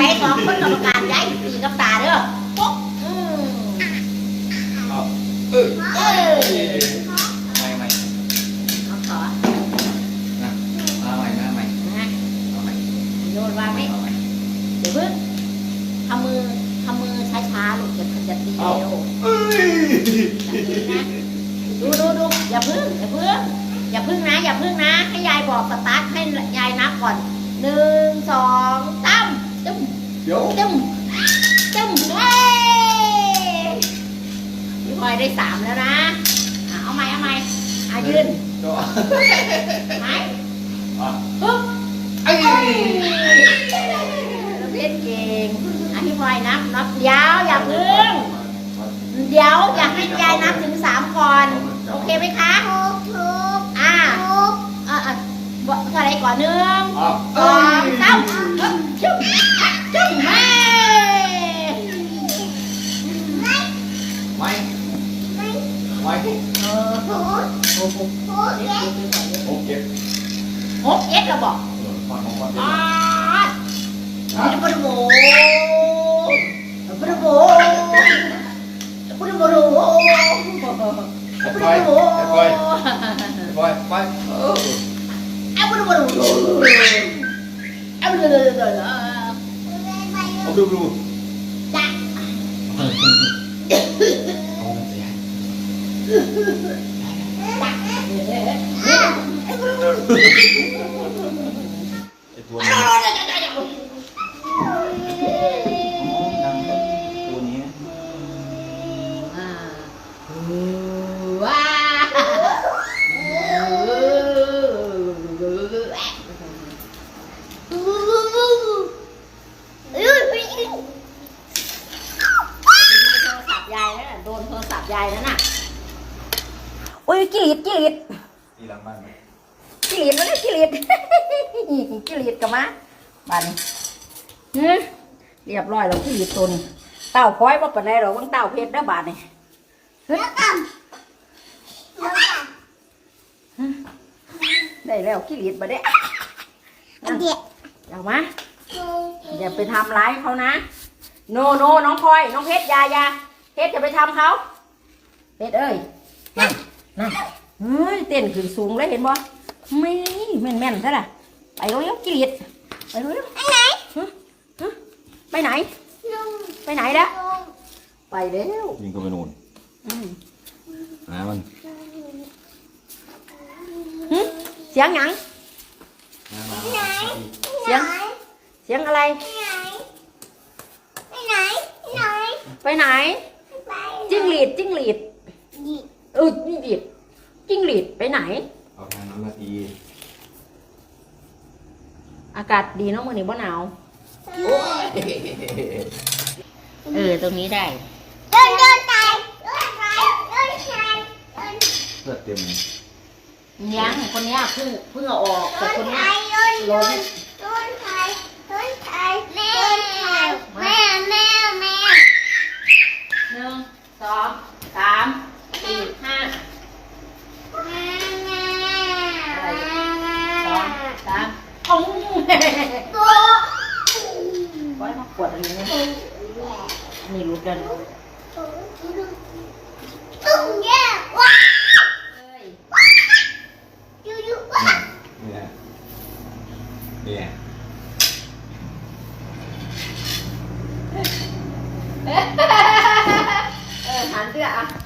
ไหนสองคนกรรมการย้ายตีกับตาเด้อปุ๊บอืเออเออไม่ม่เอาใหม่มาใหม่เอาใหม่โยนวางไหมเดี๋ยวเพิ่งทำมือทำมือช้าๆลูกพิ่งจะตีเดูดูดูอย่าพิ่งอย่าพิ่งอย่าพิ่งนะ อย่าพึ่งนะ ให้ยายบอกสตาร์ทให้ยายนับก่อนหนึ่งสอง เดี๋ยวตึ้มตึ้มเฮ้ยพี่พลอยได้สามแล้วนะอะเอาใหม่เอาใหม่อะยืนเดี๋ยวไหมอะปึ๊บไอ้เราเพชรเก่งอะพี่พลอยนับนับเดี๋ยวอย่าพึ่งเดี๋ยวอยากให้ยายนับถึงสามก่อน โอเคไหมคะทุกทุกอ่าทุกอ่าอ่าบอกเท่าไรก่อนหนึ่งอะสองสาม โอ้โหทุกเด็กโอเคหกเอ็ดเราบอกเออ ไปปะโบไปไปไปเออเอาปะโบเอาเลยาดูดูจ้ะไอ้ตัวนี้อ๋อดังตัวนี้อ่าว้าโทรศัพท์ยนั่นน่ะโดนโทรศัพท์ยายนั่นน่ะ อ้ยกิริดกิริดที่หลังบ้านไหมกิริดมันกิริดกิริดกับมาบัดนฮึเรียบร้อยแล้วกิริดตัวนี้เต่าพ้อยว่าเป็นไรหรอกว่างเต่าเพชรได้อบาดนี่ฮึได้แล้วกิริดมาได้นั่นเด็กเอามาอย่าไปทำร้ายเขานะโนโนน้องพลอยน้องเพชรอยาอยาเพชรจะไปทำเขาเพชรเอ้ย นั่นนั่นเฮ้ยเต้นขึ้นสูงเลยเห็นบ่ไม่แม่นแม่นๆซะล่ะไปเร็วๆกิริดไปเร็วไปไหนๆฮะฮะไปไหนลุงไปไหนละลุงไปเร็วยิงก็ไปนู่นอืมนะมันหึเสียงหยังนะมันไหนเสียงเสียงอะไร ไปไหน ไปไหนไปไหนไปจิ้งหรีดจิ้งหรีดหยิบเออจิ้งหรีดจิ้งหรีดไปไหน เอาทางน้ำมาตีอากาศดีเนาะมื้อนี้บ่หนาวเออ ตรงนี้ได้ เดินเดินไปเดินไปเดินไปเดินเลือดเต็มเลยยังคนเนี้ยเพิ่งเพิ่งเอาออกแต่คนเนี้ยเดินเดินเดินไปเดินไปแม่แม่แม่แม่หนึ่งสองสาม สี่ห้าสองสามโอ้ยตัวไว้มาขวดอะไรเนี่ยนี่รู้กันตุ้งแย่ว้าเอ้ยยูยูว้าเนี่ยเนี่ยเออหันเสื้ออะ